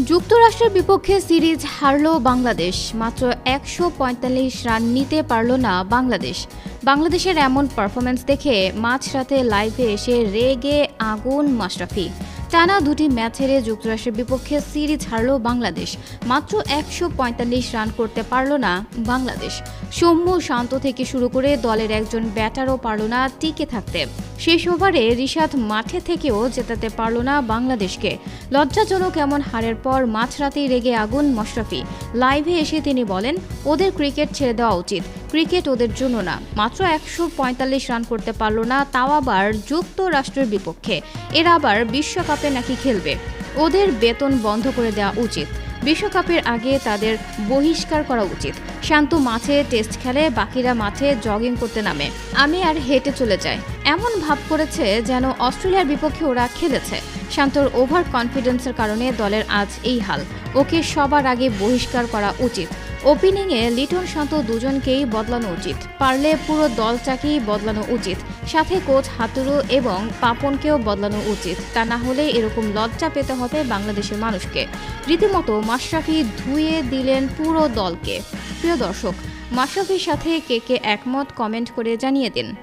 যুক্তরাষ্ট্রের বিপক্ষে সিরিজ হারল বাংলাদেশ। মাত্র একশো পঁয়তাল্লিশ রান নিতে পারল না বাংলাদেশ। বাংলাদেশের এমন পারফরমেন্স দেখে মাঝরাতে লাইভে এসে রেগে আগুন মাশরাফি। টানা দুটি ম্যাচ হেরে যুক্তরাষ্ট্রের বিপক্ষে সিরিজ হারল বাংলাদেশ। মাত্র একশো পঁয়তাল্লিশ রান করতে পারল না বাংলাদেশ। সৌম্য শান্ত থেকে শুরু করে দলের একজন ব্যাটারও পারল না টিকে থাকতে। শেষ ওভারে রিশাদ মাঠে থেকেও জেতাতে পারল না বাংলাদেশকে। লজ্জাজনক এমন হারের পর মাঝরাতেই রেগে আগুন মশরাফি। লাইভে এসে তিনি বলেন, ওদের ক্রিকেট ছেড়ে দেওয়া উচিত। ক্রিকেট ওদের জন্য না। মাত্র একশো পঁয়তাল্লিশ রান করতে পারল না, তাও আবার যুক্তরাষ্ট্রের বিপক্ষে। এরা আবার বিশ্বকাপে নাকি খেলবে। ওদের বেতন বন্ধ করে দেওয়া উচিত। বিশ্বকাপের আগে তাদের বহিষ্কার করা উচিত। শান্ত মাঠে টেস্ট খেলে, বাকিরা মাঠে জগিং করতে নামে। আমি আর হেঁটে চলে যাই। এমন ভাব করেছে যেন অস্ট্রেলিয়ার বিপক্ষে ওরা খেলেছে। শান্তর ওভার কনফিডেন্সের কারণে দলের আজ এই হাল। ওকে সবার আগে বহিষ্কার করা উচিত। ওপেনিংয়ে লিটন শান্ত দুজনকেই বদলানো উচিত। পারলে পুরো দলটাকেই বদলানো উচিত। সাথে কোচ হাতুরু এবং পাপনকেও বদলানো উচিত। তা না হলে এরকম লজ্জা পেতে হবে বাংলাদেশের মানুষকে। রীতিমতো মাশরাফি ধুয়ে দিলেন পুরো দলকে। প্রিয় দর্শক, মাশরাফির সাথে কে কে একমত কমেন্ট করে জানিয়ে দিন।